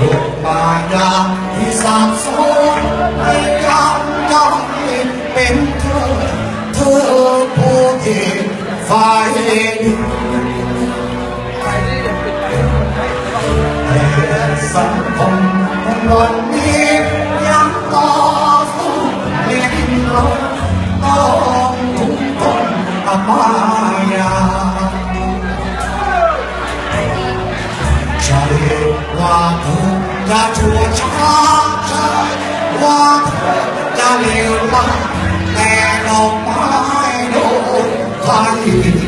ดวงปายาที่สาบสูญในการดำเป็นเธอ เธอผู้ไฟแต่สังคมทั้งวัน น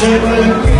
วั